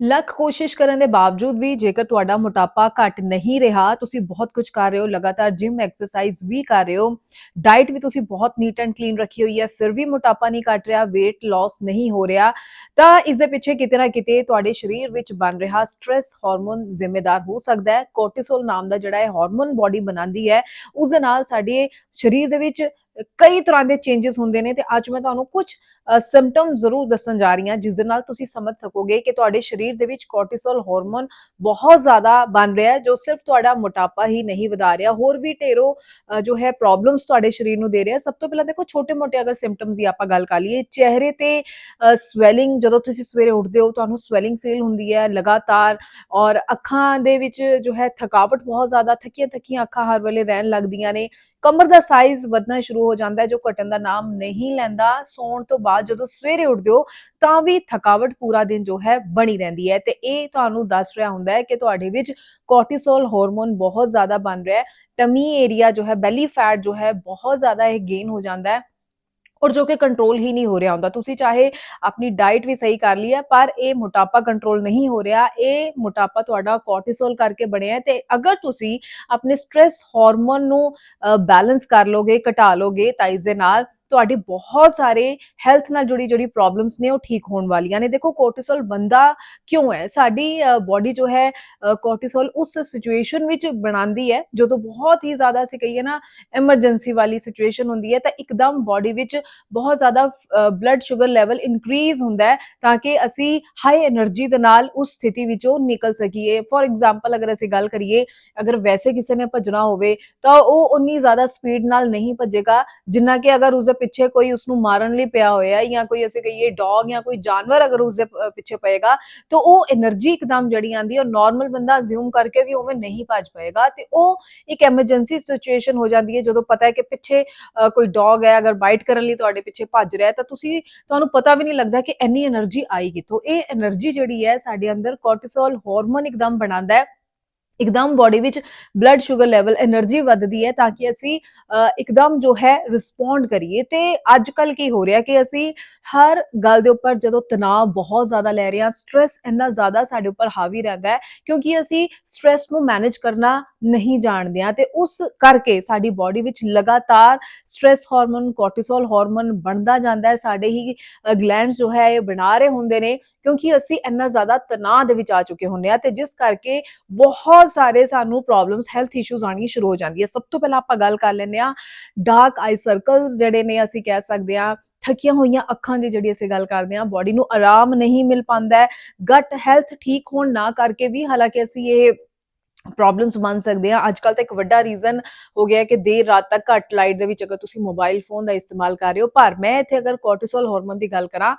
ਲੱਖ ਕੋਸ਼ਿਸ਼ ਕਰਨ ਦੇ ਬਾਵਜੂਦ ਵੀ ਜੇਕਰ ਤੁਹਾਡਾ ਮੋਟਾਪਾ ਘਟ ਨਹੀਂ ਰਿਹਾ, ਤੁਸੀਂ ਬਹੁਤ ਕੁਝ ਕਰ ਰਹੇ ਹੋ, ਲਗਾਤਾਰ ਜਿਮ ਐਕਸਰਸਾਈਜ਼ ਵੀ ਕਰ ਰਹੇ ਹੋ ਡਾਈਟ ਵੀ ਤੁਸੀਂ ਬਹੁਤ ਨੀਟ ਐਂਡ ਕਲੀਨ ਰੱਖੀ ਹੋਈ ਹੈ, ਫਿਰ ਵੀ ਮੋਟਾਪਾ ਨਹੀਂ ਘਟ ਰਿਹਾ, weight loss ਨਹੀਂ ਹੋ ਰਿਹਾ, ਤਾਂ ਇਸ ਦੇ ਪਿੱਛੇ ਕਿਤੇ ਨਾ ਕਿਤੇ ਤੁਹਾਡੇ ਸਰੀਰ ਵਿੱਚ ਬਣ ਰਿਹਾ ਸਟ्रेस ਹਾਰਮੋਨ ਜ਼ਿੰਮੇਦਾਰ ਹੋ ਸਕਦਾ ਹੈ। ਕੋਰਟੀਸੋਲ ਨਾਮ ਦਾ ਜਿਹੜਾ ਹੈ ਹਾਰਮੋਨ ਬਾਡੀ ਬਣਾਉਂਦੀ ਹੈ ਉਸ ਦੇ ਨਾਲ ਸਾਡੇ ਸਰੀਰ ਦੇ ਵਿੱਚ ਕਈ ਤਰ੍ਹਾਂ ਦੇ ਚੇਂजेस ਹੁੰਦੇ ਨੇ ਤੇ ਅੱਜ ਮੈਂ ਤੁਹਾਨੂੰ ਕੁਝ ਸਿੰਪਟਮ ਜ਼ਰੂਰ ਦੱਸਣ ਜਾ ਰਹੀ ਹਾਂ, ਜਿਸ ਦੇ ਨਾਲ ਤੁਸੀਂ ਸਮਝ ਸਕੋਗੇ ਕਿ ਤੁਹਾਡੇ ਸਰੀਰ ਦੇ ਵਿੱਚ ਕੋਰਟੀਸੋਲ ਹਾਰਮੋਨ ਬਹੁਤ ਜ਼ਿਆਦਾ ਬਣ ਰਿਹਾ ਹੈ, ਜੋ ਸਿਰਫ ਤੁਹਾਡਾ ਮੋਟਾਪਾ ਹੀ ਨਹੀਂ ਵਧਾ ਰਿਹਾ, ਹੋਰ ਵੀ ਢੇਰੋ ਜੋ ਹੈ ਪ੍ਰੋਬਲਮਸ ਤੁਹਾਡੇ ਸਰੀਰ ਨੂੰ ਦੇ ਰਿਹਾ ਸਭ ਤੋਂ ਪਹਿਲਾਂ ਦੇਖੋ, ਛੋਟੇ-ਮੋਟੇ ਅਗਰ ਸਿੰਪਟਮਸ ਦੀ ਆਪਾਂ ਗੱਲ ਕਰ ਲਈਏ, ਚਿਹਰੇ ਤੇ ਸਵੈਲਿੰਗ ਜਦੋਂ ਤੁਸੀਂ ਸਵੇਰੇ ਉੱਠਦੇ ਹੋ, ਤੁਹਾਨੂੰ ਸਵੈਲਿੰਗ ਫੀਲ ਹੁੰਦੀ ਹੈ ਲਗਾਤਾਰ ਔਰ ਅੱਖਾਂ ਦੇ ਵਿੱਚ ਜੋ ਹੈ ਥਕਾਵਟ ਬਹੁਤ ਜ਼ਿਆਦਾ, ਥੱਕੀਆਂ-ਥੱਕੀਆਂ ਅੱਖਾਂ ਹਰ ਵੇਲੇ ਰਹਿਣ ਲੱਗਦੀਆਂ ਨੇ ਕਮਰ ਦਾ ਸਾਈਜ਼ ਵਧਣਾ ਸ਼ੁਰੂ ਹੋ ਜਾਂਦਾ ਹੈ, ਜੋ ਘਟਣ ਦਾ ਨਾਮ ਨਹੀਂ ਲੈਂਦਾ, ਸੌਣ ਤੋਂ ਬਾਅਦ ਜਦੋਂ ਸਵੇਰੇ ਉੱਠਦੇ ਹੋ, ਤਾਂ ਵੀ ਥਕਾਵਟ ਪੂਰਾ ਦਿਨ ਜੋ ਹੈ ਬਣੀ ਰਹਿੰਦੀ ਹੈ। ਤੇ ਇਹ ਤੁਹਾਨੂੰ ਦੱਸ ਰਿਹਾ ਹੁੰਦਾ ਹੈ ਕਿ ਤੁਹਾਡੇ ਵਿੱਚ ਕੋਰਟੀਸੋਲ ਹਾਰਮੋਨ ਬਹੁਤ ਜ਼ਿਆਦਾ ਬਣ ਰਿਹਾ ਹੈ। ਟਮੀ ਏਰੀਆ ਜੋ ਹੈ ਬੈਲੀ ਫੈਟ ਜੋ ਹੈ, ਬਹੁਤ ਜ਼ਿਆਦਾ ਇਹ ਗੇਨ ਹੋ ਜਾਂਦਾ ਹੈ। ਔਰ ਜੋ ਕਿ ਕੰਟਰੋਲ ਹੀ ਨਹੀਂ ਹੋ ਰਿਹਾ ਹੁੰਦਾ। ਤੁਸੀਂ ਚਾਹੇ ਆਪਣੀ ਡਾਈਟ ਵੀ ਸਹੀ ਕਰ ਲਈ ਹੈ, ਪਰ ਇਹ ਮੋਟਾਪਾ ਕੰਟਰੋਲ ਨਹੀਂ ਹੋ ਰਿਹਾ। ਇਹ ਮੋਟਾਪਾ ਤੁਹਾਡਾ ਕੋਰਟੀਸੋਲ ਕਰਕੇ ਬਣਿਆ ਹੈ ਤੇ ਅਗਰ ਤੁਸੀਂ ਆਪਣੇ ਸਟ्रेस ਹਾਰਮੋਨ ਨੂੰ ਬੈਲੈਂਸ ਕਰ ਲੋਗੇ, ਘਟਾ ਲੋਗੇ ਤਾਂ ਇਸ ਦੇ ਨਾਲ ਤੁਹਾਡੇ ਬਹੁਤ ਸਾਰੇ ਹੈਲਥ ਨਾਲ ਜੁੜੀ ਜਿਹੜੀ ਪ੍ਰੋਬਲਮਸ ਨੇ ਉਹ ਠੀਕ ਹੋਣ ਵਾਲੀਆਂ ਨੇ। ਦੇਖੋ ਕੋਰਟੀਸੋਲ ਬੰਦਾ ਕਿਉਂ ਹੈ? ਸਾਡੀ ਬਾਡੀ ਜੋ ਹੈ ਕੋਰਟੀਸੋਲ ਉਸ ਸਿਚੁਏਸ਼ਨ ਵਿੱਚ ਬਣਾਉਂਦੀ ਹੈ। ਜਦੋਂ ਬਹੁਤ ਹੀ ਜ਼ਿਆਦਾ ਅਸੀਂ ਕਹੀਏ ਨਾ ਐਮਰਜੈਂਸੀ ਵਾਲੀ ਸਿਚੁਏਸ਼ਨ ਹੁੰਦੀ ਹੈ, ਤਾਂ ਇੱਕਦਮ ਬਾਡੀ ਵਿੱਚ ਬਹੁਤ ਜ਼ਿਆਦਾ ਬਲੱਡ ਸ਼ੂਗਰ ਲੈਵਲ ਇਨਕਰੀਜ਼ ਹੁੰਦਾ ਹੈ, ਤਾਂ ਕਿ ਅਸੀਂ ਹਾਈ એનર્ਜੀ ਦੇ ਨਾਲ ਉਸ ਸਥਿਤੀ ਵਿੱਚੋਂ ਨਿਕਲ ਸਕੀਏ। ਫੋਰ ਐਗਜ਼ਾਮਪਲ ਅਗਰ ਅਸੀਂ ਗੱਲ ਕਰੀਏ, ਅਗਰ ਵੈਸੇ ਕਿਸੇ ਨੇ ਭੱਜਣਾ ਹੋਵੇ, ਤਾਂ ਉਹ ਉਨੀ ਜ਼ਿਆਦਾ ਸਪੀਡ ਨਾਲ ਨਹੀਂ ਭੱਜੇਗਾ, ਜਿੰਨਾ ਕਿ ਅਗਰ ਉਸੇ ਪਿੱਛੇ ਕੋਈ ਉਸ ਨੂੰ ਮਾਰਨ ਲਈ ਪਿਆ ਹੋਇਆ ਜਾਂ ਕੋਈ ਅਸੀਂ ਕਹੀਏ ਡੌਗ ਜਾਂ ਕੋਈ ਜਾਨਵਰ ਅਗਰ ਉਸ ਦੇ ਪਿੱਛੇ ਪਏਗਾ, ਤਾਂ ਉਹ એનર્ਜੀ ਇੱਕਦਮ ਜੜੀ ਆਂਦੀ ਹੈ ਔਰ ਨਾਰਮਲ ਬੰਦਾ ਅਸਿਊਮ ਕਰਕੇ ਵੀ ਉਵੇਂ ਨਹੀਂ ਭੱਜ ਪਏਗਾ ਤੇ ਉਹ ਇੱਕ ਐਮਰਜੈਂਸੀ ਸਿਚੁਏਸ਼ਨ ਹੋ ਜਾਂਦੀ ਹੈ ਜਦੋਂ ਪਤਾ ਹੈ ਕਿ ਪਿੱਛੇ ਕੋਈ ਡੌਗ ਹੈ, ਅਗਰ ਬਾਈਟ ਕਰਨ ਲਈ ਤੁਹਾਡੇ ਪਿੱਛੇ ਭੱਜ ਰਿਹਾ ਤਾਂ ਤੁਸੀਂ ਤੁਹਾਨੂੰ ਪਤਾ ਵੀ ਨਹੀਂ ਲੱਗਦਾ ਕਿ ਇੰਨੀ એનર્ਜੀ ਆਈ ਕਿੱਥੋਂ। ਇਹ એનર્ਜੀ ਜਿਹੜੀ ਹੈ ਸਾਡੇ ਅੰਦਰ ਕੋਰਟੀਸੋਲ ਹਾਰਮੋਨ ਇੱਕਦਮ ਬਣਾਉਂਦਾ ਹੈ। ਇੱਕਦਮ ਬਾਡੀ ਵਿੱਚ ਬਲੱਡ ਸ਼ੂਗਰ ਲੈਵਲ એનર્ਜੀ ਵੱਧਦੀ ਹੈ ਤਾਂ ਕਿ ਅਸੀਂ ਇੱਕਦਮ ਜੋ ਹੈ ਰਿਸਪੌਂਡ ਕਰੀਏ। ਤੇ ਅੱਜ ਕੱਲ ਕੀ ਹੋ ਰਿਹਾ ਕਿ ਅਸੀਂ ਹਰ ਗੱਲ ਦੇ ਉੱਪਰ ਜਦੋਂ ਤਣਾਅ ਬਹੁਤ ਜ਼ਿਆਦਾ ਲੈ ਰਹੇ ਹਾਂ ਸਟ्रेस ਇੰਨਾ ਜ਼ਿਆਦਾ ਸਾਡੇ ਉੱਪਰ ਹਾਵੀ ਰਹਿੰਦਾ ਹੈ ਕਿਉਂਕਿ ਅਸੀਂ ਸਟ्रेस ਨੂੰ ਮੈਨੇਜ ਕਰਨਾ ਨਹੀਂ ਜਾਣਦੇ ਆ ਤੇ ਉਸ ਕਰਕੇ ਸਾਡੀ ਬਾਡੀ ਵਿੱਚ ਲਗਾਤਾਰ ਸਟ्रेस ਹਾਰਮੋਨ ਕੋਰਟੀਸੋਲ ਹਾਰਮੋਨ ਬਣਦਾ ਜਾਂਦਾ ਹੈ। ਸਾਡੇ ਹੀ ਗਲੈਂਡਸ ਜੋ ਹੈ ਇਹ ਬਣਾ ਰਹੇ ਹੁੰਦੇ ਨੇ। ਕਿਉਂਕਿ ਅਸੀਂ ਇੰਨਾ ਜ਼ਿਆਦਾ ਤਣਾਅ ਦੇ ਵਿੱਚ ਆ ਚੁੱਕੇ ਹੁੰਦੇ ਆ ਤੇ ਜਿਸ ਕਰਕੇ ਬਹੁਤ ਸਾਰੇ ਸਾਨੂੰ ਪ੍ਰੋਬਲਮਸ ਹੈਲਥ ਇਸ਼ੂਜ਼ ਆਉਣੀਆਂ ਸ਼ੁਰੂ ਹੋ ਜਾਂਦੀ ਹੈ ਸਭ ਤੋਂ ਪਹਿਲਾਂ ਆਪਾਂ ਗੱਲ ਕਰ ਲੈਂਦੇ ਆ ਡਾਰਕ ਆਈ ਸਰਕਲਸ ਜਿਹੜੇ ਨੇ ਅਸੀਂ ਕਹਿ ਸਕਦੇ ਆ ਥੱਕੀਆਂ ਹੋਈਆਂ ਅੱਖਾਂ ਦੀ ਜਿਹੜੀ ਅਸੀਂ ਗੱਲ ਕਰਦੇ ਆ ਬਾਡੀ ਨੂੰ ਆਰਾਮ ਨਹੀਂ ਮਿਲ ਪਾਉਂਦਾ ਹੈ। ਗਟ ਹੈਲਥ ਠੀਕ ਹੋਣ ਨਾ ਕਰਕੇ ਵੀ ਹਾਲਾਂਕਿ ਅਸੀਂ ਇਹ ਪ੍ਰੋਬਲਮਸ ਬਣ ਸਕਦੇ ਆ। ਅੱਜ ਕੱਲ ਤਾਂ ਇੱਕ ਵੱਡਾ ਰੀਜ਼ਨ ਹੋ ਗਿਆ ਕਿ ਦੇਰ ਰਾਤ ਤੱਕ ਘੱਟ ਲਾਈਟ ਦੇ ਵਿੱਚ ਅਗਰ ਤੁਸੀਂ ਮੋਬਾਈਲ ਫੋਨ ਦਾ ਇਸਤੇਮਾਲ ਕਰ ਰਹੇ ਹੋ। ਪਰ ਮੈਂ ਇੱਥੇ ਅਗਰ ਕੋਰਟੀਸੋਲ ਹਾਰਮੋਨ ਦੀ ਗੱਲ ਕਰਾਂ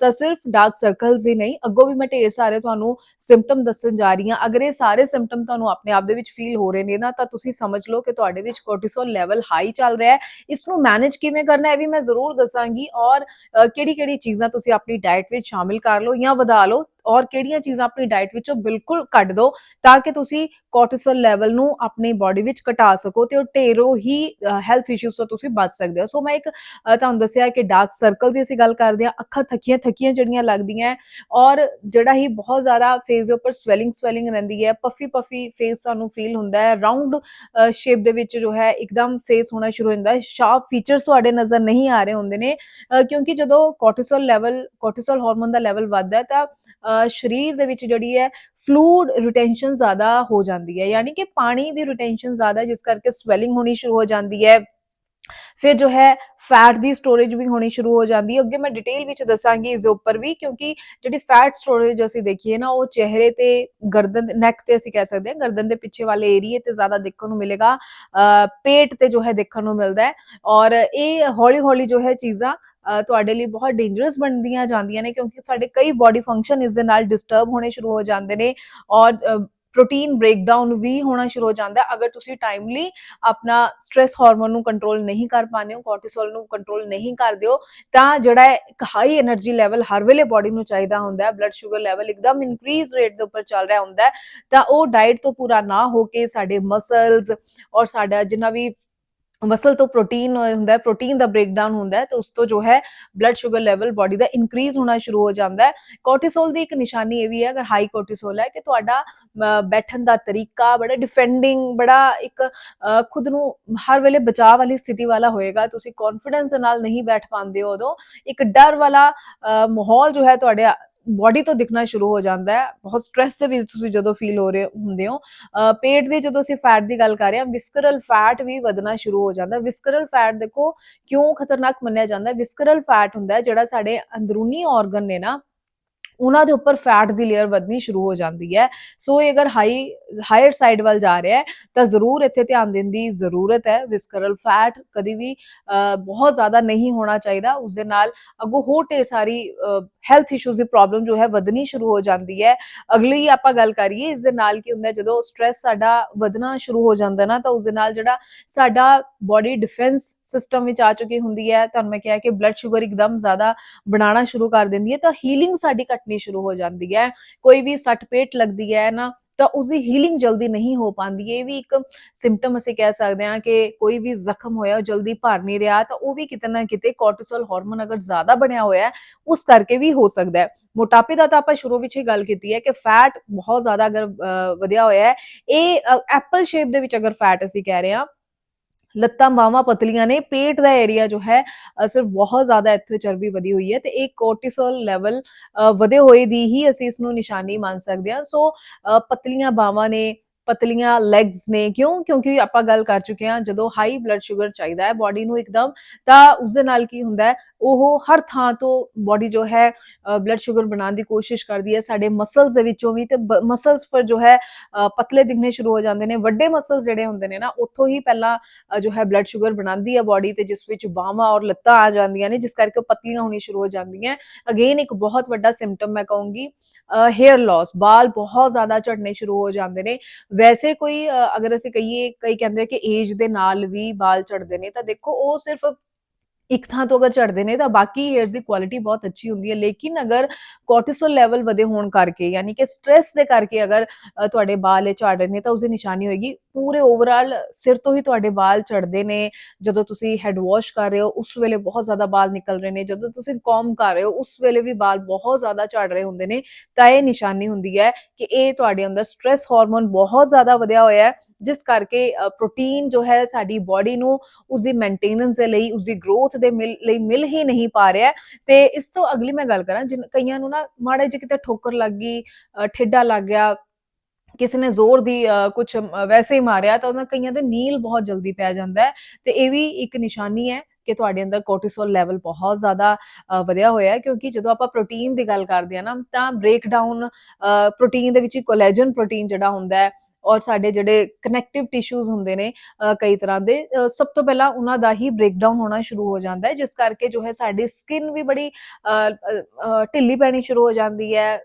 ਤਾਂ ਸਿਰਫ ਡਾਰਕ ਸਰਕਲਸ ਹੀ ਨਹੀਂ, ਅੱਗੋਂ ਵੀ ਮੈਂ ਢੇਰ ਸਾਰੇ ਤੁਹਾਨੂੰ ਸਿੰਪਟਮ ਦੱਸਣ ਜਾ ਰਹੀ ਹਾਂ। ਅਗਰ ਇਹ ਸਾਰੇ ਸਿੰਪਟਮ ਤੁਹਾਨੂੰ ਆਪਣੇ ਆਪ ਦੇ ਵਿੱਚ ਫੀਲ ਹੋ ਰਹੇ ਨੇ ਨਾ, ਤਾਂ ਤੁਸੀਂ ਸਮਝ ਲਓ ਕਿ ਤੁਹਾਡੇ ਵਿੱਚ ਕੋਰਟੀਸੋਲ ਲੈਵਲ ਹਾਈ ਚੱਲ ਰਿਹਾ ਹੈ। ਇਸ ਨੂੰ ਮੈਨੇਜ ਕਿਵੇਂ ਕਰਨਾ ਹੈ ਇਹ ਵੀ ਮੈਂ ਜ਼ਰੂਰ ਦੱਸਾਂਗੀ। ਔਰ ਕਿਹੜੀ ਕਿਹੜੀ ਚੀਜ਼ਾਂ ਤੁਸੀਂ ਆਪਣੀ ਡਾਈਟ ਵਿੱਚ ਸ਼ਾਮਿਲ ਕਰ ਲਓ ਜਾਂ ਵਧਾ ਲਓ ਔਰ ਕਿਹੜੀਆਂ ਚੀਜ਼ਾਂ ਆਪਣੀ ਡਾਈਟ ਵਿੱਚੋਂ ਬਿਲਕੁਲ ਕੱਢ ਦਿਓ ਤਾਂ ਕਿ ਤੁਸੀਂ ਕੋਰਟੀਸੋਲ ਲੈਵਲ ਨੂੰ ਆਪਣੀ ਬਾਡੀ ਵਿੱਚ ਘਟਾ ਸਕੋ ਤੇ ਉਹ ਢੇਰੋਂ ਹੀ ਹੈਲਥ ਇਸ਼ੂਜ਼ ਤੋਂ ਤੁਸੀਂ ਬਚ ਸਕਦੇ ਹੋ। ਸੋ ਮੈਂ ਇੱਕ ਤੁਹਾਨੂੰ ਦੱਸਿਆ ਕਿ ਡਾਰਕ ਸਰਕਲਸ ਦੀ ਅਸੀਂ ਗੱਲ ਕਰਦੇ ਹਾਂ, ਅੱਖਾਂ ਥੱਕੀਆਂ ਥੱਕੀਆਂ ਜਿਹੜੀਆਂ ਲੱਗਦੀਆਂ ਔਰ ਜਿਹੜਾ ਹੀ ਬਹੁਤ ਜ਼ਿਆਦਾ ਫੇਸ ਦੇ ਉੱਪਰ ਸਵੈਲਿੰਗ ਸਵੈਲਿੰਗ ਰਹਿੰਦੀ ਹੈ ਪਫੀ ਪਫੀ ਫੇਸ ਸਾਨੂੰ ਫੀਲ ਹੁੰਦਾ ਹੈ ਰਾਉਂਡ ਸ਼ੇਪ ਦੇ ਵਿੱਚ ਜੋ ਹੈ ਇੱਕਦਮ ਫੇਸ ਹੋਣਾ ਸ਼ੁਰੂ ਹੋ ਜਾਂਦਾ ਹੈ। ਸ਼ਾਰਪ ਫੀਚਰਸ ਤੁਹਾਡੇ ਨਜ਼ਰ ਨਹੀਂ ਆ ਰਹੇ ਹੁੰਦੇ ਨੇ ਕਿਉਂਕਿ ਜਦੋਂ ਕੋਰਟੀਸੋਲ ਲੈਵਲ ਕੋਰਟੀਸੋਲ ਹਾਰਮੋਨ ਦਾ ਲੈਵਲ ਵੱਧਦਾ ਹੈ ਤਾਂ ਸਰੀਰ ਦੇ ਵਿੱਚ ਜਿਹੜੀ ਹੈ ਫਲੂਇਡ ਰਿਟੈਂਸ਼ਨ ਜ਼ਿਆਦਾ ਹੋ ਜਾਂਦੀ ਹੈ। ਯਾਨੀ ਕਿ ਪਾਣੀ ਦੀ ਰਿਟੈਂਸ਼ਨ ਜ਼ਿਆਦਾ, ਜਿਸ ਕਰਕੇ ਸਵੈਲਿੰਗ ਹੋਣੀ ਸ਼ੁਰੂ ਹੋ ਜਾਂਦੀ ਹੈ। ਫਿਰ ਜੋ ਹੈ ਫੈਟ ਦੀ ਸਟੋਰੇਜ ਵੀ ਹੋਣੀ ਸ਼ੁਰੂ ਹੋ ਜਾਂਦੀ ਹੈ। ਅੱਗੇ ਮੈਂ ਡਿਟੇਲ ਵਿੱਚ ਦੱਸਾਂਗੀ ਇਸ ਉੱਪਰ ਵੀ, ਕਿਉਂਕਿ ਜਿਹੜੀ ਫੈਟ ਸਟੋਰੇਜ ਅਸੀਂ ਦੇਖੀਏ ਨਾ, ਉਹ ਚਿਹਰੇ ਤੇ ਗਰਦਨ ਨੈਕ ਤੇ ਅਸੀਂ ਕਹਿ ਸਕਦੇ ਹਾਂ, ਗਰਦਨ ਦੇ ਪਿੱਛੇ ਵਾਲੇ ਏਰੀਏ ਤੇ ਜ਼ਿਆਦਾ ਦੇਖਣ ਨੂੰ ਮਿਲੇਗਾ। ਪੇਟ ਤੇ ਜੋ ਹੈ, ਦੇਖਣ ਨੂੰ ਮਿਲਦਾ ਹੈ। ਔਰ ਇਹ ਹੌਲੀ ਹੌਲੀ ਜੋ ਹੈ, ਚੀਜ਼ਾਂ ਤੁਹਾਡੇ ਲਈ ਬਹੁਤ ਡੇਂਜਰਸ ਬਣਦੀਆਂ ਜਾਂਦੀਆਂ ਨੇ ਕਿਉਂਕਿ ਸਾਡੇ ਕਈ ਬਾਡੀ ਫੰਕਸ਼ਨ ਇਸ ਦੇ ਨਾਲ ਡਿਸਟਰਬ ਹੋਣੇ ਸ਼ੁਰੂ ਹੋ ਜਾਂਦੇ ਨੇ ਔਰ ਪ੍ਰੋਟੀਨ ਬ੍ਰੇਕਡਾਊਨ ਵੀ ਹੋਣਾ ਸ਼ੁਰੂ ਹੋ ਜਾਂਦਾ। ਹੈ ਅਗਰ ਤੁਸੀਂ ਟਾਈਮਲੀ ਆਪਣਾ ਸਟ्रेस ਹਾਰਮੋਨ ਨੂੰ ਕੰਟਰੋਲ ਨਹੀਂ ਕਰ ਪਾਉਂਦੇ ਹੋ ਕੋਰਟੀਸੋਲ ਨੂੰ ਕੰਟਰੋਲ ਨਹੀਂ ਕਰਦੇ ਹੋ, ਤਾਂ ਜਿਹੜਾ ਇੱਕ ਹਾਈ એનર્ਜੀ ਲੈਵਲ ਹਰ ਵੇਲੇ ਬਾਡੀ ਨੂੰ ਚਾਹੀਦਾ ਹੁੰਦਾ ਹੈ। ਬਲੱਡ ਸ਼ੂਗਰ ਲੈਵਲ ਇੱਕਦਮ ਇਨਕਰੀਜ਼ ਰੇਟ ਦੇ ਉੱਪਰ ਚੱਲ ਰਿਹਾ ਹੁੰਦਾ ਹੈ। ਤਾਂ ਉਹ ਡਾਈਟ ਤੋਂ ਪੂਰਾ ਨਾ ਹੋ ਕੇ ਸਾਡੇ ਮਸਲਸ ਔਰ ਸਾਡਾ ਜਿੰਨਾ ਵੀ ਮਸਲ ਤੋਂ ਪ੍ਰੋਟੀਨ ਹੁੰਦਾ ਹੈ ਪ੍ਰੋਟੀਨ ਦਾ ਬ੍ਰੇਕਡਾਊਨ ਹੁੰਦਾ ਹੈ ਤੇ ਉਸ ਤੋਂ ਜੋ ਹੈ ਬਲੱਡ ਸ਼ੂਗਰ ਲੈਵਲ ਬਾਡੀ ਦਾ ਇਨਕਰੀਜ਼ ਹੋਣਾ ਸ਼ੁਰੂ ਹੋ ਜਾਂਦਾ ਹੈ। ਕੋਰਟੀਸੋਲ ਦੀ ਇੱਕ ਨਿਸ਼ਾਨੀ ਇਹ ਵੀ ਹੈ ਅਗਰ ਹਾਈ ਕੋਰਟੀਸੋਲ ਹੈ ਕਿ ਤੁਹਾਡਾ ਬੈਠਣ ਦਾ ਤਰੀਕਾ ਬੜਾ ਡਿਫੈਂਡਿੰਗ ਬੜਾ ਇੱਕ ਖੁਦ ਨੂੰ ਹਰ ਵੇਲੇ ਬਚਾਅ ਵਾਲੀ ਸਥਿਤੀ ਵਾਲਾ ਹੋਏਗਾ। ਤੁਸੀਂ ਕੌਨਫੀਡੈਂਸ ਨਾਲ ਨਹੀਂ ਬੈਠ ਪਾਉਂਦੇ ਹੋ ਉਦੋਂ। ਇੱਕ ਡਰ ਵਾਲਾ ਅ, ਮਾਹੌਲ ਜੋ ਹੈ ਤੁਹਾਡੇ ਬਾਡੀ ਤੋਂ ਦਿਖਣਾ ਸ਼ੁਰੂ ਹੋ ਜਾਂਦਾ ਹੈ। ਬਹੁਤ ਸਟ੍ਰੈਸ ਦੇ ਵਿੱਚ ਤੁਸੀਂ ਜਦੋਂ ਫੀਲ ਹੋ ਰਹੇ ਹੁੰਦੇ ਹੋ ਅ, ਪੇਟ ਦੀ ਜਦੋਂ ਅਸੀਂ ਫੈਟ ਦੀ ਗੱਲ ਕਰ ਰਹੇ ਹਾਂ ਵਿਸਕਰਲ ਫੈਟ ਵੀ ਵਧਣਾ ਸ਼ੁਰੂ ਹੋ ਜਾਂਦਾ ਵਿਸਕਰਲ ਫੈਟ ਦੇਖੋ ਕਿਉਂ ਖਤਰਨਾਕ ਮੰਨਿਆ ਜਾਂਦਾ ਵਿਸਕਰਲ ਫੈਟ ਹੁੰਦਾ ਹੈ ਜਿਹੜਾ ਸਾਡੇ ਅੰਦਰੂਨੀ ਆਰਗਨ ਨੇ ਨਾ ਉਹਨਾਂ ਦੇ ਉੱਪਰ ਫੈਟ ਦੀ ਲੇਅਰ ਵਧਣੀ ਸ਼ੁਰੂ ਹੋ ਜਾਂਦੀ ਹੈ। ਸੋ ਇਹ ਅਗਰ ਹਾਈ ਹਾਇਰ ਸਾਈਡ ਵੱਲ ਜਾ ਰਿਹਾ ਹੈ, ਤਾਂ ਜ਼ਰੂਰ ਇੱਥੇ ਧਿਆਨ ਦੇਣ ਦੀ ਜ਼ਰੂਰਤ ਹੈ। ਵਿਸਕਰਲ ਫੈਟ ਕਦੀ ਵੀ ਬਹੁਤ ਜ਼ਿਆਦਾ ਨਹੀਂ ਹੋਣਾ ਚਾਹੀਦਾ। ਉਸ ਦੇ ਨਾਲ ਅੱਗੋਂ ਹੋਰ ਢੇਰ ਸਾਰੀ ਹੈਲਥ ਇਸ਼ੂਜ਼ ਦੀ ਪ੍ਰੋਬਲਮ ਜੋ ਹੈ ਵਧਣੀ ਸ਼ੁਰੂ ਹੋ ਜਾਂਦੀ ਹੈ। ਅਗਲੀ ਆਪਾਂ ਗੱਲ ਕਰੀਏ, ਇਸ ਦੇ ਨਾਲ ਕੀ ਹੁੰਦਾ ਜਦੋਂ ਸਟ੍ਰੈਸ ਸਾਡਾ ਵਧਣਾ ਸ਼ੁਰੂ ਹੋ ਜਾਂਦਾ ਨਾ, ਤਾਂ ਉਸ ਦੇ ਨਾਲ ਜਿਹੜਾ ਸਾਡਾ ਬਾਡੀ ਡਿਫੈਂਸ ਸਿਸਟਮ ਵਿੱਚ ਆ ਚੁੱਕੀ ਹੁੰਦੀ ਹੈ। ਤੁਹਾਨੂੰ ਮੈਂ ਕਿਹਾ ਕਿ ਬਲੱਡ ਸ਼ੂਗਰ ਇੱਕਦਮ ਜ਼ਿਆਦਾ ਬਣਾਉਣਾ ਸ਼ੁਰੂ ਕਰ ਦਿੰਦੀ ਹੈ, ਤਾਂ ਹੀਲਿੰਗ ਸਾਡੀ ਘਟਣੀ ਸ਼ੁਰੂ ਹੋ ਜਾਂਦੀ ਹੈ ਕੋਈ ਵੀ ਸੱਟ ਪੇਟ ਲੱਗਦੀ ਹੈ ਨਾ ਤਾਂ ਉਸ ਦੀ ਹੀਲਿੰਗ ਜਲਦੀ ਨਹੀਂ ਹੋ ਪਾਉਂਦੀ। ਇਹ ਵੀ ਇੱਕ ਸਿੰਪਟਮ ਅਸੀਂ ਕਹਿ ਸਕਦੇ ਹਾਂ ਕਿ ਕੋਈ ਵੀ ਜ਼ਖਮ ਹੋਇਆ ਉਹ ਜਲਦੀ ਭਰ ਨਹੀਂ ਰਿਹਾ ਤਾਂ ਉਹ ਵੀ ਕਿਤੇ ਨਾ ਕਿਤੇ ਕੋਰਟੀਸੋਲ ਹਾਰਮੋਨ ਅਗਰ ਜ਼ਿਆਦਾ ਬਣਿਆ ਹੋਇਆ ਹੈ ਉਸ ਕਰਕੇ ਵੀ ਹੋ ਸਕਦਾ ਹੈ। ਮੋਟਾਪੇ ਦਾ ਤਾਂ ਆਪਾਂ ਸ਼ੁਰੂ ਵਿੱਚ ਹੀ ਗੱਲ ਕੀਤੀ ਹੈ ਕਿ ਫੈਟ ਬਹੁਤ ਜ਼ਿਆਦਾ ਅਗਰ ਅ, ਵਧਿਆ ਹੋਇਆ ਹੈ ਇਹ ਐਪਲ ਸ਼ੇਪ ਦੇ ਵਿੱਚ ਅਗਰ ਫੈਟ ਅਸੀਂ ਕਹਿ ਰਹੇ ਹਾਂ ਲੱਤਾਂ ਬਾਹਾਂ ਪਤਲੀਆਂ ਨੇ ਪੇਟ ਦਾ ਏਰੀਆ ਜੋ ਹੈ ਸਿਰਫ ਬਹੁਤ ਜ਼ਿਆਦਾ ਇੱਥੇ ਚਰਬੀ ਵਧੀ ਹੋਈ ਹੈ ਤੇ ਇਹ ਕੋਰਟੀਸੋਲ ਲੈਵਲ ਵਧੇ ਹੋਏ ਦੀ ਹੀ ਅਸੀਂ ਇਸ ਨੂੰ ਨਿਸ਼ਾਨੀ ਮੰਨ ਸਕਦੇ ਹਾਂ। ਸੋ ਅ, ਪਤਲੀਆਂ ਬਾਹਾਂ ਨੇ ਪਤਲੀਆਂ ਲੈਗਸ ਨੇ ਕਿਉਂ? ਕਿਉਂਕਿ ਆਪਾਂ ਗੱਲ ਕਰ ਚੁੱਕੇ ਹਾਂ ਜਦੋਂ ਹਾਈ ਬਲੱਡ ਸ਼ੂਗਰ ਚਾਹੀਦਾ ਹੈ ਬਾਡੀ ਨੂੰ ਇੱਕਦਮ ਤਾਂ ਉਸ ਦੇ ਨਾਲ ਕੀ ਹੁੰਦਾ ਹੈ? ਉਹ ਹਰ ਥਾਂ ਤੋਂ ਬਾਡੀ ਜੋ ਹੈ ਬਲੱਡ ਸ਼ੂਗਰ ਬਣਾਉਣ ਦੀ ਕੋਸ਼ਿਸ਼ ਕਰਦੀ ਹੈ, ਸਾਡੇ ਮਸਲਸ ਦੇ ਵਿੱਚੋਂ ਵੀ ਤੇ ਮਸਲਸ ਪਰ ਜੋ ਹੈ ਪਤਲੇ ਦਿਖਣੇ ਸ਼ੁਰੂ ਹੋ ਜਾਂਦੇ ਨੇ, ਵੱਡੇ ਮਸਲਸ ਜਿਹੜੇ ਹੁੰਦੇ ਨੇ ਨਾ, ਉੱਥੋਂ ਹੀ ਪਹਿਲਾਂ ਜੋ ਹੈ ਬਲੱਡ ਸ਼ੂਗਰ ਬਣਾਉਂਦੀ ਹੈ ਬਾਡੀ ਤੇ, ਜਿਸ ਵਿੱਚ ਬਾਹਾਂ ਔਰ ਲੱਤਾਂ ਆ ਜਾਂਦੀਆਂ ਨੇ, ਜਿਸ ਕਰਕੇ ਉਹ ਪਤਲੀਆਂ ਹੋਣੀ ਸ਼ੁਰੂ ਹੋ ਜਾਂਦੀਆਂ। ਅਗੇਨ ਇੱਕ ਬਹੁਤ ਵੱਡਾ ਸਿੰਪਟਮ ਮੈਂ ਕਹੂੰਗੀ ਹੇਅਰ ਲਾਸ ਬਾਲ ਬਹੁਤ ਜ਼ਿਆਦਾ ਝੜਨੇ ਸ਼ੁਰੂ ਹੋ ਜਾਂਦੇ ਨੇ। ਵੈਸੇ ਕੋਈ ਅਗਰ ਅਸੀਂ ਕਹੀਏ, ਕਈ ਕਹਿੰਦੇ ਕਿ ਏਜ ਦੇ ਨਾਲ ਵੀ ਬਾਲ ਝੜਦੇ ਨੇ, ਤਾਂ ਦੇਖੋ ਉਹ ਸਿਰਫ ਇੱਕ ਥਾਂ ਤੋਂ ਅਗਰ ਝੜਦੇ ਨੇ ਤਾਂ ਬਾਕੀ ਹੇਅਰਸ ਦੀ ਕੁਆਲਿਟੀ ਬਹੁਤ ਅੱਛੀ ਹੁੰਦੀ ਹੈ। ਲੇਕਿਨ ਅਗਰ ਕੋਰਟੀਸੋਲ ਲੈਵਲ ਵਧੇ ਹੋਣ ਕਰਕੇ, ਯਾਨੀ ਕਿ ਸਟ्रेस ਦੇ ਕਰਕੇ ਅਗਰ ਤੁਹਾਡੇ ਵਾਲ ਇਹ ਝੜ ਰਹੇ ਨੇ ਤਾਂ ਉਸ ਦੀ ਨਿਸ਼ਾਨੀ ਹੋਏਗੀ ਪੂਰੇ ਓਵਰਆਲ ਸਿਰ ਤੋਂ ਹੀ ਤੁਹਾਡੇ ਵਾਲ ਝੜਦੇ ਨੇ, ਜਦੋਂ ਤੁਸੀਂ ਹੈਡ ਵਾਸ਼ ਕਰ ਰਹੇ ਹੋ, ਉਸ ਵੇਲੇ ਬਹੁਤ ਜ਼ਿਆਦਾ ਵਾਲ ਨਿਕਲ ਰਹੇ ਨੇ, ਜਦੋਂ ਤੁਸੀਂ ਕਾਮ ਕਰ ਰਹੇ ਹੋ, ਉਸ ਵੇਲੇ ਵੀ ਵਾਲ ਬਹੁਤ ਜ਼ਿਆਦਾ ਝੜ ਰਹੇ ਹੁੰਦੇ ਨੇ, ਤਾਂ ਇਹ ਨਿਸ਼ਾਨੀ ਹੁੰਦੀ ਹੈ ਕਿ ਇਹ ਤੁਹਾਡੇ ਅੰਦਰ ਸਟ्रेस ਹਾਰਮੋਨ ਬਹੁਤ ਜ਼ਿਆਦਾ ਵਧਿਆ ਹੋਇਆ ਹੈ, ਜਿਸ ਕਰਕੇ ਪ੍ਰੋਟੀਨ ਜੋ ਹੈ ਸਾਡੀ ਬਾਡੀ ਨੂੰ ਉਸ ਦੀ ਮੇਨਟੇਨੈਂਸ ਦੇ ਲਈ ਉਸ ਦੀ ਗਰੋਥ ਦੇ ਮਿਲ, ਲਈ ਮਿਲ ਹੀ ਨਹੀਂ ਪਾ ਰਿਹਾ ਤੇ ਇਸ ਤੋਂ ਅਗਲੀ ਮੈਂ ਗੱਲ ਕਰਾਂ, ਜਿਨ ਕਈਆਂ ਨੂੰ ਨਾ ਮਾੜਾ ਜਿਹਾ ਕਿਤੇ ਠੋਕਰ ਲੱਗ ਗਈ ਠੇਡਾ ਲੱਗ ਗਿਆ ਕਿਸੇ ਨੇ ਜ਼ੋਰ ਦੀ ਕੁਝ ਵੈਸੇ ਹੀ ਮਾਰਿਆ ਤਾਂ ਉਹਨਾਂ ਕਈਆਂ ਦੇ ਨੀਲ ਬਹੁਤ ਜਲਦੀ ਪੈ ਜਾਂਦਾ ਹੈ। ਤੇ ਇਹ ਵੀ ਇੱਕ ਨਿਸ਼ਾਨੀ ਹੈ ਕਿ ਤੁਹਾਡੇ ਅੰਦਰ ਕੋਰਟੀਸੋਲ ਲੈਵਲ ਬਹੁਤ ਜ਼ਿਆਦਾ ਅ, ਵਧਿਆ ਹੋਇਆ ਹੈ ਕਿਉਂਕਿ ਜਦੋਂ ਆਪਾਂ ਪ੍ਰੋਟੀਨ ਦੀ ਗੱਲ ਕਰਦੇ ਆ ਨਾ ਤਾਂ ਬ੍ਰੇਕਡਾਊਨ ਪ੍ਰੋਟੀਨ ਦੇ ਵਿੱਚ ਹੀ ਕੋਲੇਜਨ ਪ੍ਰੋਟੀਨ ਜਿਹੜਾ ਹੁੰਦਾ ਹੈ ਔਰ ਸਾਡੇ ਜਿਹੜੇ ਕਨੈਕਟਿਵ ਟਿਸ਼ੂਜ਼ ਹੁੰਦੇ ਨੇ ਕਈ ਤਰ੍ਹਾਂ ਦੇ ਸਭ ਤੋਂ ਪਹਿਲਾਂ ਉਹਨਾਂ ਦਾ ਹੀ ਬ੍ਰੇਕਡਾਊਨ ਹੋਣਾ ਸ਼ੁਰੂ ਹੋ ਜਾਂਦਾ ਹੈ, ਜਿਸ ਕਰਕੇ ਜੋ ਹੈ ਸਾਡੀ ਸਕਿਨ ਵੀ ਬੜੀ ਢਿੱਲੀ ਪੈਣੀ ਸ਼ੁਰੂ ਹੋ ਜਾਂਦੀ ਹੈ,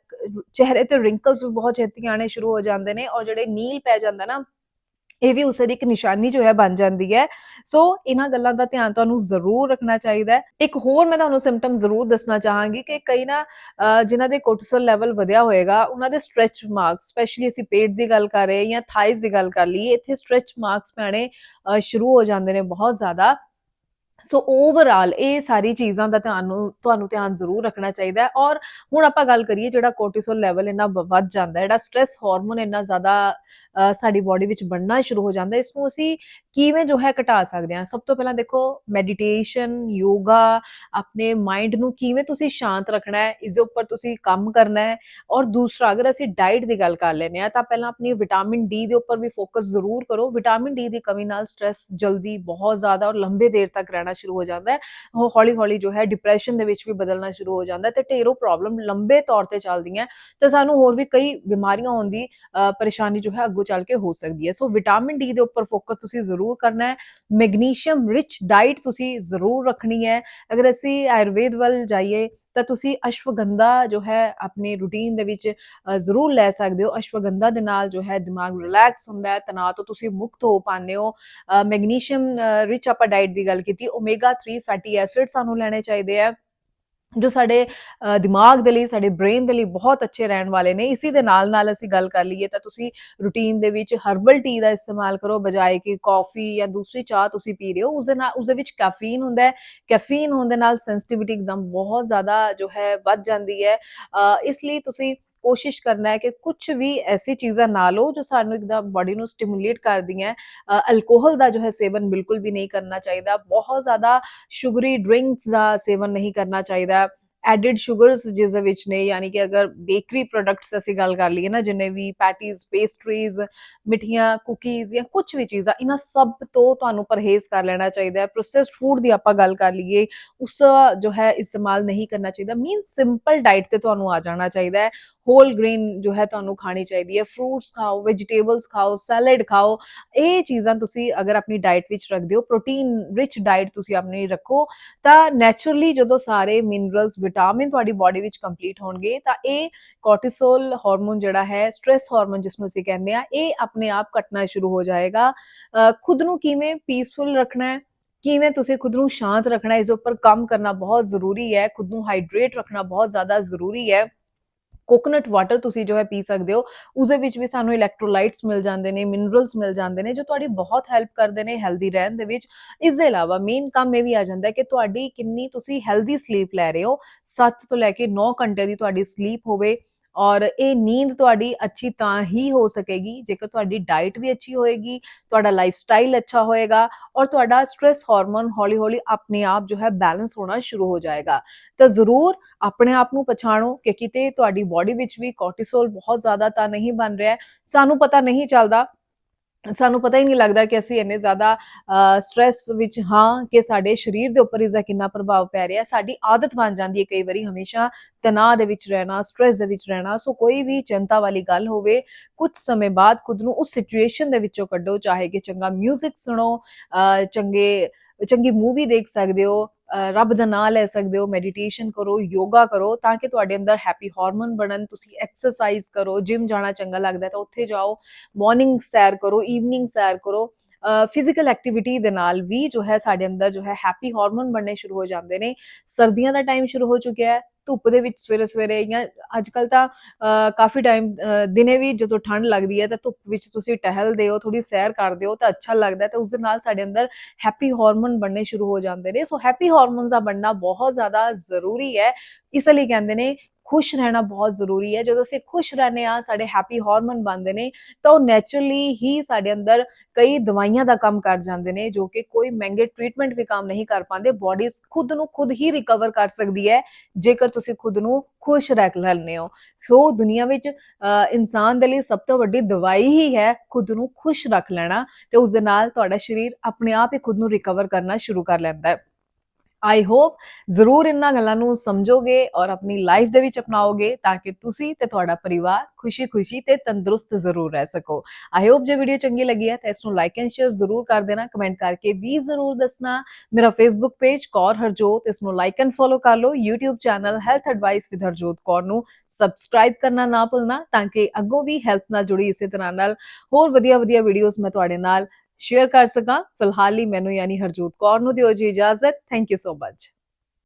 ਚਿਹਰੇ ਤੇ ਰਿੰਕਲਸ ਵੀ ਬਹੁਤ ਛੇਤੀ ਆਣੇ ਸ਼ੁਰੂ ਹੋ ਜਾਂਦੇ ਨੇ ਔਰ ਜਿਹੜੇ ਨੀਲ ਪੈ ਜਾਂਦਾ ਨਾ ਇਹ ਵੀ ਉਸੇ ਦੀ ਇੱਕ ਨਿਸ਼ਾਨੀ ਜੋ ਹੈ ਬਣ ਜਾਂਦੀ ਹੈ। ਸੋ ਇਹਨਾਂ ਗੱਲਾਂ ਦਾ ਧਿਆਨ ਤੁਹਾਨੂੰ ਜ਼ਰੂਰ ਰੱਖਣਾ ਚਾਹੀਦਾ ਹੈ। ਇੱਕ ਹੋਰ ਮੈਂ ਤੁਹਾਨੂੰ ਸਿੰਪਟਮ ਜ਼ਰੂਰ ਦੱਸਣਾ ਚਾਹਾਂਗੀ ਕਿ ਕਈ ਨਾ ਅ, ਜਿਨ੍ਹਾਂ ਦੇ ਕੋਰਟੀਸੋਲ ਲੈਵਲ ਵਧਿਆ ਹੋਏਗਾ ਉਹਨਾਂ ਦੇ ਸਟ੍ਰੈਚ ਮਾਰਕਸ ਸਪੈਸ਼ਲੀ ਅਸੀਂ ਪੇਟ ਦੀ ਗੱਲ ਕਰ ਰਹੇ ਜਾਂ ਥਾਈਜ਼ ਦੀ ਗੱਲ ਕਰ ਲਈਏ ਇੱਥੇ ਸਟ੍ਰੈਚ ਮਾਰਕਸ ਪੈਣੇ ਅ, ਸ਼ੁਰੂ ਹੋ ਜਾਂਦੇ ਨੇ ਬਹੁਤ ਜ਼ਿਆਦਾ। ਸੋ ਓਵਰਆਲ ਇਹ ਸਾਰੀ ਚੀਜ਼ਾਂ ਦਾ ਧਿਆਨ ਨੂੰ, ਤੁਹਾਨੂੰ ਧਿਆਨ ਜ਼ਰੂਰ ਰੱਖਣਾ ਚਾਹੀਦਾ ਹੈ ਔਰ ਹੁਣ ਆਪਾਂ ਗੱਲ ਕਰੀਏ ਜਿਹੜਾ ਕੋਰਟੀਸੋਲ ਲੈਵਲ ਇੰਨਾ ਵੱਧ ਜਾਂਦਾ ਹੈ, ਜਿਹੜਾ ਸਟ्रेस ਹਾਰਮੋਨ ਇੰਨਾ ਜ਼ਿਆਦਾ ਸਾਡੀ ਬਾਡੀ ਵਿੱਚ ਬਣਨਾ ਸ਼ੁਰੂ ਹੋ ਜਾਂਦਾ ਇਸ ਨੂੰ ਅਸੀਂ ਕਿਵੇਂ ਜੋ ਹੈ ਘਟਾ ਸਕਦੇ ਹਾਂ? ਸਭ ਤੋਂ ਪਹਿਲਾਂ ਦੇਖੋ ਮੈਡੀਟੇਸ਼ਨ ਯੋਗਾ ਆਪਣੇ ਮਾਈਂਡ ਨੂੰ ਕਿਵੇਂ ਤੁਸੀਂ ਸ਼ਾਂਤ ਰੱਖਣਾ ਹੈ, ਇਸ ਦੇ ਉੱਪਰ ਤੁਸੀਂ ਕੰਮ ਕਰਨਾ ਹੈ ਔਰ ਦੂਸਰਾ, ਅਗਰ ਅਸੀਂ ਡਾਈਟ ਦੀ ਗੱਲ ਕਰ ਲੈਨੇ ਆ ਤਾਂ ਪਹਿਲਾਂ ਆਪਣੀ ਵਿਟਾਮਿਨ ਡੀ ਦੇ ਉੱਪਰ ਵੀ ਫੋਕਸ ਜ਼ਰੂਰ ਕਰੋ। ਵਿਟਾਮਿਨ ਡੀ ਦੀ ਕਮੀ ਨਾਲ ਸਟ्रेस ਜਲਦੀ ਬਹੁਤ ਜ਼ਿਆਦਾ ਔਰ ਲੰਬੇ ਦੇਰ ਤੱਕ ਰਹਿਣਾ ਸ਼ੁਰੂ ਹੋ ਜਾਂਦਾ ਹੈ। ਉਹ ਹੌਲੀ ਹੌਲੀ ਜੋ ਹੈ ਡਿਪਰੈਸ਼ਨ ਦੇ ਵਿੱਚ ਵੀ ਬਦਲਣਾ ਸ਼ੁਰੂ ਹੋ ਜਾਂਦਾ ਤੇ ਢੇਰੋਂ ਪ੍ਰੋਬਲਮ ਲੰਬੇ ਤੌਰ ਤੇ ਚੱਲਦੀਆਂ ਤੇ ਸਾਨੂੰ ਹੋਰ ਵੀ ਕਈ ਬਿਮਾਰੀਆਂ ਹੋਣ ਦੀ ਅ, ਪਰੇਸ਼ਾਨੀ ਜੋ ਹੈ ਅੱਗੋਂ ਚੱਲ ਕੇ ਹੋ ਸਕਦੀ ਹੈ। ਸੋ ਵਿਟਾਮਿਨ ਡੀ ਦੇ ਉੱਪਰ ਫੋਕਸ ਤੁਸੀਂ ਜ਼ਰੂਰ ਕਰਨਾ ਹੈ। ਮੈਗਨੀਸ਼ੀਅਮ ਰਿਚ ਡਾਈਟ ਤੁਸੀਂ ਜ਼ਰੂਰ ਰੱਖਣੀ ਹੈ। ਅਗਰ ਅਸੀਂ ਆਯੁਰਵੇਦ ਵੱਲ ਜਾਈਏ ਤਾਂ ਤੁਸੀਂ ਅਸ਼ਵਗੰਧਾ ਜੋ ਹੈ ਆਪਣੇ ਰੂਟੀਨ ਦੇ ਵਿੱਚ ਜ਼ਰੂਰ ਲੈ ਸਕਦੇ ਹੋ। ਅਸ਼ਵਗੰਧਾ ਦੇ ਨਾਲ ਜੋ ਹੈ ਦਿਮਾਗ ਰਿਲੈਕਸ ਹੁੰਦਾ ਹੈ, ਤਣਾਅ ਤੋਂ ਤੁਸੀਂ ਮੁਕਤ ਹੋ ਪਾਉਂਦੇ ਹੋ। ਮੈਗਨੀਸ਼ੀਅਮ ਰਿਚ ਆਪਾਂ ਡਾਈਟ ਦੀ ਗੱਲ ਕੀਤੀ ਓਮੇਗਾ 3 ਫੈਟੀ ਐਸਿਡ ਸਾਨੂੰ ਲੈਣੇ ਚਾਹੀਦੇ ਆ। ਜੋ ਸਾਡੇ ਦਿਮਾਗ ਦੇ ਲਈ, ਸਾਡੇ ਬ੍ਰੇਨ ਦੇ ਲਈ ਬਹੁਤ ਅੱਛੇ ਰਹਿਣ ਵਾਲੇ ਨੇ। ਇਸੇ ਦੇ ਨਾਲ ਨਾਲ ਅਸੀਂ ਗੱਲ ਕਰ ਲਈਏ ਤਾਂ ਤੁਸੀਂ ਰੂਟੀਨ ਦੇ ਵਿੱਚ ਹਰਬਲ ਟੀ ਦਾ ਇਸਤੇਮਾਲ ਕਰੋ, ਬਜਾਏ ਕਿ ਕਾਫੀ ਜਾਂ ਦੂਸਰੀ ਚਾਹ ਤੁਸੀਂ ਪੀ ਰਹੇ ਹੋ ਉਸ ਦੇ ਨਾਲ ਉਸ ਦੇ ਵਿੱਚ ਕੈਫੀਨ ਹੁੰਦਾ ਹੈ। ਕੈਫੀਨ ਹੋਣ ਦੇ ਨਾਲ ਸੈਂਸਿਟਿਵਿਟੀ ਇੱਕਦਮ ਬਹੁਤ ਜ਼ਿਆਦਾ ਜੋ ਹੈ ਵੱਧ ਜਾਂਦੀ ਹੈ। ਇਸ ਲਈ ਤੁਸੀਂ ਕੋਸ਼ਿਸ਼ ਕਰਨਾ ਹੈ ਕਿ ਕੁਝ ਵੀ ਐਸੀ ਚੀਜ਼ਾਂ ਨਾ ਲਓ ਜੋ ਸਾਨੂੰ ਇੱਕਦਮ ਬਾਡੀ ਨੂੰ ਸਟਿਮੂਲੇਟ ਕਰਦੀਆਂ ਅਲਕੋਹਲ ਦਾ ਜੋ ਹੈ ਸੇਵਨ ਬਿਲਕੁਲ ਵੀ ਨਹੀਂ ਕਰਨਾ ਚਾਹੀਦਾ। ਬਹੁਤ ਜ਼ਿਆਦਾ ਸ਼ੂਗਰੀ ਡਰਿੰਕਸ ਦਾ ਸੇਵਨ ਨਹੀਂ ਕਰਨਾ ਚਾਹੀਦਾ। ਐਡਿਡ ਸ਼ੂਗਰਸ ਜਿਸ ਦੇ ਵਿੱਚ ਨੇ, ਯਾਨੀ ਕਿ ਅਗਰ ਬੇਕਰੀ ਪ੍ਰੋਡਕਟਸ ਅਸੀਂ ਗੱਲ ਕਰ ਲਈਏ ਨਾ, ਜਿੰਨੇ ਵੀ ਪੈਟੀਜ਼ ਪੇਸਟਰੀਜ਼ ਮਿੱਠੀਆਂ ਕੁਕੀਜ਼ ਜਾਂ ਕੁਝ ਵੀ ਚੀਜ਼ਾਂ, ਇਹਨਾਂ ਸਭ ਤੋਂ ਤੁਹਾਨੂੰ ਪਰਹੇਜ਼ ਕਰ ਲੈਣਾ ਚਾਹੀਦਾ ਹੈ। ਪ੍ਰੋਸੈਸਡ ਫੂਡ ਦੀ ਆਪਾਂ ਗੱਲ ਕਰ ਲਈਏ, ਉਸ ਦਾ ਜੋ ਹੈ ਇਸਤੇਮਾਲ ਨਹੀਂ ਕਰਨਾ ਚਾਹੀਦਾ। ਮੀਨ ਸਿੰਪਲ ਡਾਈਟ ਤੇ ਤੁਹਾਨੂੰ ਆ ਜਾਣਾ ਚਾਹੀਦਾ ਹੈ। ਹੋਲ ਗ੍ਰੇਨ ਜੋ ਹੈ ਤੁਹਾਨੂੰ ਖਾਣੀ ਚਾਹੀਦੀ ਹੈ। ਫਰੂਟਸ ਖਾਓ ਵੈਜੀਟੇਬਲਸ ਖਾਓ ਸੈਲਡ ਖਾਓ, ਇਹ ਚੀਜ਼ਾਂ ਤੁਸੀਂ ਅਗਰ ਆਪਣੀ ਡਾਈਟ ਵਿੱਚ ਰੱਖਦੇ ਹੋ ਪ੍ਰੋਟੀਨ ਰਿਚ ਡਾਈਟ ਤੁਸੀਂ ਆਪਣੀ ਰੱਖੋ, ਤਾਂ ਨੇਚਰਲੀ ਜਦੋਂ ਸਾਰੇ ਮਿਨਰਲਸ ਵਿਟਾਮਿਨ ਤੁਹਾਡੀ ਬਾਡੀ ਵਿੱਚ ਕੰਪਲੀਟ ਹੋਣਗੇ ਤਾਂ ਇਹ ਕੋਰਟੀਸੋਲ ਹਾਰਮੋਨ ਜਿਹੜਾ ਹੈ ਸਟ्रेस ਹਾਰਮੋਨ ਜਿਸ ਨੂੰ ਅਸੀਂ ਕਹਿੰਦੇ ਆ ਇਹ ਆਪਣੇ ਆਪ ਘਟਣਾ ਸ਼ੁਰੂ ਹੋ ਜਾਏਗਾ। ਅ, ਖੁਦ ਨੂੰ ਕਿਵੇਂ ਪੀਸਫੁਲ ਰੱਖਣਾ ਹੈ ਕਿਵੇਂ ਤੁਸੀਂ ਖੁਦ ਨੂੰ ਸ਼ਾਂਤ ਰੱਖਣਾ ਇਸ ਉੱਪਰ ਕੰਮ ਕਰਨਾ ਬਹੁਤ ਜ਼ਰੂਰੀ ਹੈ ਖੁਦ ਨੂੰ ਹਾਈਡਰੇਟ ਰੱਖਣਾ ਬਹੁਤ ਜ਼ਿਆਦਾ ਜ਼ਰੂਰੀ ਹੈ। ਕੋਕੋਨਟ ਵਾਟਰ ਤੁਸੀਂ ਜੋ ਹੈ ਪੀ ਸਕਦੇ ਹੋ ਉਸ ਦੇ ਵਿੱਚ ਵੀ ਸਾਨੂੰ ਇਲੈਕਟ੍ਰੋਲਾਈਟਸ ਮਿਲ ਜਾਂਦੇ ਨੇ ਮਿਨਰਲਸ ਮਿਲ ਜਾਂਦੇ ਨੇ, ਜੋ ਤੁਹਾਡੀ ਬਹੁਤ ਹੈਲਪ ਕਰਦੇ ਨੇ ਹੈਲਦੀ ਰਹਿਣ ਦੇ ਵਿੱਚ। ਇਸ ਦੇ ਇਲਾਵਾ ਮੇਨ ਕੰਮ ਇਹ ਵੀ ਆ ਜਾਂਦਾ ਹੈ ਕਿ ਤੁਹਾਡੀ ਕਿੰਨੀ ਤੁਸੀਂ ਹੈਲਦੀ ਸਲੀਪ ਲੈ ਰਹੇ ਹੋ 7 ਤੋਂ ਲੈ ਕੇ 9 ਘੰਟੇ ਦੀ ਤੁਹਾਡੀ ਸਲੀਪ ਹੋਵੇ ਔਰ ਇਹ ਨੀਂਦ ਤੁਹਾਡੀ ਅੱਛੀ ਤਾਂ ਹੀ ਹੋ ਸਕੇਗੀ, ਜੇਕਰ ਤੁਹਾਡੀ ਡਾਈਟ ਵੀ ਅੱਛੀ ਹੋਏਗੀ, ਤੁਹਾਡਾ ਲਾਈਫ ਸਟਾਈਲ ਅੱਛਾ ਹੋਏਗਾ ਔਰ ਤੁਹਾਡਾ ਸਟ्रेस ਹਾਰਮੋਨ ਹੌਲੀ ਹੌਲੀ ਆਪਣੇ ਆਪ ਜੋ ਹੈ ਬੈਲੈਂਸ ਹੋਣਾ ਸ਼ੁਰੂ ਹੋ ਜਾਏਗਾ। ਤਾਂ ਜ਼ਰੂਰ ਆਪਣੇ ਆਪ ਨੂੰ ਪਛਾਣੋ ਕਿ ਕਿਤੇ ਤੁਹਾਡੀ ਬਾਡੀ ਵਿੱਚ ਵੀ ਕੋਰਟੀਸੋਲ ਬਹੁਤ ਜ਼ਿਆਦਾ ਤਾਂ ਨਹੀਂ ਬਣ ਰਿਹਾ, ਸਾਨੂੰ ਪਤਾ ਨਹੀਂ ਚੱਲਦਾ ਸਾਨੂੰ ਪਤਾ ਹੀ ਨਹੀਂ ਲੱਗਦਾ ਕਿ ਅਸੀਂ ਇੰਨੇ ਜ਼ਿਆਦਾ ਸਟ्रेस ਵਿੱਚ ਹਾਂ ਕਿ ਸਾਡੇ ਸਰੀਰ ਦੇ ਉੱਪਰ ਇਸਦਾ ਕਿੰਨਾ ਪ੍ਰਭਾਵ ਪੈ ਰਿਹਾ। ਸਾਡੀ ਆਦਤ ਬਣ ਜਾਂਦੀ ਹੈ ਕਈ ਵਾਰੀ ਹਮੇਸ਼ਾ ਤਣਾਅ ਦੇ ਵਿੱਚ ਰਹਿਣਾ ਸਟ्रेस ਦੇ ਵਿੱਚ ਰਹਿਣਾ। ਸੋ ਕੋਈ ਵੀ ਚਿੰਤਾ ਵਾਲੀ ਗੱਲ ਹੋਵੇ, ਕੁਝ ਸਮੇਂ ਬਾਅਦ ਖੁਦ ਨੂੰ ਉਸ ਸਿਚੁਏਸ਼ਨ ਦੇ ਵਿੱਚੋਂ ਕੱਢੋ। ਚਾਹੇ ਕਿ ਚੰਗਾ 뮤직 ਸੁਣੋ ਚੰਗੇ, ਚੰਗੀ ਮੂਵੀ ਦੇਖ ਸਕਦੇ ਹੋ ਰੱਬ ਦਾ ਨਾਮ ਲੈ ਸਕਦੇ ਹੋ ਮੈਡੀਟੇਸ਼ਨ ਕਰੋ ਯੋਗਾ ਕਰੋ ਤਾਂ ਕਿ ਤੁਹਾਡੇ ਅੰਦਰ ਹੈਪੀ ਹਾਰਮੋਨ ਬਣਨ, ਤੁਸੀਂ ਐਕਸਰਸਾਈਜ਼ ਕਰੋ ਜਿਮ ਜਾਣਾ ਚੰਗਾ ਲੱਗਦਾ ਤਾਂ ਉੱਥੇ ਜਾਓ ਮਾਰਨਿੰਗ ਸੈਰ ਕਰੋ ਈਵਨਿੰਗ ਸੈਰ ਕਰੋ ਫਿਜ਼ੀਕਲ ਐਕਟੀਵਿਟੀ ਦੇ ਨਾਲ ਵੀ ਜੋ ਹੈ ਸਾਡੇ ਅੰਦਰ ਜੋ ਹੈ ਹੈਪੀ ਹਾਰਮੋਨ ਬਣਨੇ ਸ਼ੁਰੂ ਹੋ ਜਾਂਦੇ ਨੇ। ਸਰਦੀਆਂ ਦਾ ਟਾਈਮ ਸ਼ੁਰੂ ਹੋ ਚੁੱਕਿਆ ਹੈ, ਧੁੱਪ ਦੇ ਵਿੱਚ ਸਵੇਰੇ ਸਵੇਰੇ ਜਾਂ ਅੱਜ ਕੱਲ ਤਾਂ ਕਾਫੀ ਟਾਈਮ ਦਿਨੇ ਵੀ ਜਦੋਂ ਠੰਡ ਲੱਗਦੀ ਹੈ ਤਾਂ ਧੁੱਪ ਵਿੱਚ ਤੁਸੀਂ ਟਹਿਲਦੇ ਹੋ ਥੋੜੀ ਸੈਰ ਕਰਦੇ ਹੋ ਤਾਂ ਅੱਛਾ ਲੱਗਦਾ ਹੈ ਤਾਂ ਉਸ ਦੇ ਨਾਲ ਸਾਡੇ ਅੰਦਰ ਹੈਪੀ ਹਾਰਮੋਨ ਬਣਨੇ ਸ਼ੁਰੂ ਹੋ ਜਾਂਦੇ ਨੇ। ਸੋ ਹੈਪੀ ਹਾਰਮੋਨਸ ਦਾ ਬਣਨਾ ਬਹੁਤ ਜ਼ਿਆਦਾ ਜ਼ਰੂਰੀ ਹੈ। ਇਸ ਲਈ ਕਹਿੰਦੇ ਨੇ ਖੁਸ਼ ਰਹਿਣਾ ਬਹੁਤ ਜ਼ਰੂਰੀ ਹੈ। ਜਦੋਂ ਅਸੀਂ ਖੁਸ਼ ਰਹਿੰਦੇ ਆ ਸਾਡੇ ਹੈਪੀ ਹਾਰਮੋਨ ਬਣਦੇ ਨੇ, ਤਾਂ ਉਹ ਨੇਚਰਲੀ ਹੀ ਸਾਡੇ ਅੰਦਰ ਕਈ ਦਵਾਈਆਂ ਦਾ ਕੰਮ ਕਰ ਜਾਂਦੇ ਨੇ, ਜੋ ਕਿ ਕੋਈ ਮਹਿੰਗੇ ਟ੍ਰੀਟਮੈਂਟ ਵੀ ਕੰਮ ਨਹੀਂ ਕਰ ਪਾਉਂਦੇ। ਬਾਡੀ ਖੁਦ ਨੂੰ ਖੁਦ ਹੀ ਰਿਕਵਰ ਕਰ ਸਕਦੀ ਹੈ, ਜੇਕਰ ਤੁਸੀਂ ਖੁਦ ਨੂੰ ਖੁਸ਼ ਰੱਖ ਲੈਂਦੇ ਹੋ। ਸੋ ਦੁਨੀਆ ਵਿੱਚ ਇਨਸਾਨ ਦੇ ਲਈ ਸਭ ਤੋਂ ਵੱਡੀ ਦਵਾਈ ਹੀ ਹੈ ਖੁਦ ਨੂੰ ਖੁਸ਼ ਰੱਖ ਲੈਣਾ ਤੇ ਉਸ ਦੇ ਨਾਲ ਤੁਹਾਡਾ ਸਰੀਰ ਆਪਣੇ ਆਪ ਹੀ ਖੁਦ ਨੂੰ ਰਿਕਵਰ ਕਰਨਾ ਸ਼ੁਰੂ ਕਰ ਲੈਂਦਾ ਹੈ। ਆਈ ਹੋਪ ਜ਼ਰੂਰ ਇਹਨਾਂ ਗੱਲਾਂ ਨੂੰ ਸਮਝੋਗੇ ਔਰ ਆਪਣੀ ਲਾਈਫ ਦੇ ਵਿੱਚ ਅਪਣਾਓਗੇ ਤਾਂ ਕਿ ਤੁਸੀਂ ਤੇ ਤੁਹਾਡਾ ਪਰਿਵਾਰ ਖੁਸ਼ੀ-ਖੁਸ਼ੀ ਤੇ ਤੰਦਰੁਸਤ ਜ਼ਰੂਰ ਰਹਿ ਸਕੋ। ਆਈ ਹੋਪ ਜੇ ਵੀਡੀਓ ਚੰਗੀ ਲੱਗੀ ਹੈ ਤਾਂ ਇਸ ਨੂੰ ਲਾਈਕ ਐਂਡ ਸ਼ੇਅਰ ਜ਼ਰੂਰ ਕਰ ਦੇਣਾ ਕਮੈਂਟ ਕਰਕੇ ਵੀ ਜ਼ਰੂਰ ਦੱਸਣਾ। ਮੇਰਾ ਫੇਸਬੁੱਕ ਪੇਜ ਕੌਰ ਹਰਜੋਤ, ਇਸ ਨੂੰ ਲਾਈਕ ਐਂਡ ਫੋਲੋ ਕਰ ਲਓ। YouTube channel health advice with Harjot Kaur ਨੂੰ ਸਬਸਕ੍ਰਾਈਬ ਕਰਨਾ ਨਾ ਭੁੱਲਣਾ ਤਾਂ ਕਿ ਅੱਗੋਂ ਵੀ ਹੈਲਥ ਨਾਲ ਜੁੜੀ ਇਸੇ ਤਰ੍ਹਾਂ ਨਾਲ ਹੋਰ ਵਧੀਆ-ਵਧੀਆ ਵੀਡੀਓਜ਼ ਮੈਂ ਤੁਹਾਡੇ ਨਾਲ ਸ਼ੇਅਰ ਕਰ ਸਕਾਂ ਫਿਲਹਾਲ ਹੀ ਮੈਨੂੰ ਯਾਨੀ ਹਰਜੋਤ ਕੌਰ ਨੂੰ ਦਿਓ ਜੀ ਇਜਾਜ਼ਤ ਥੈਂਕ ਯੂ ਸੋ ਮਚ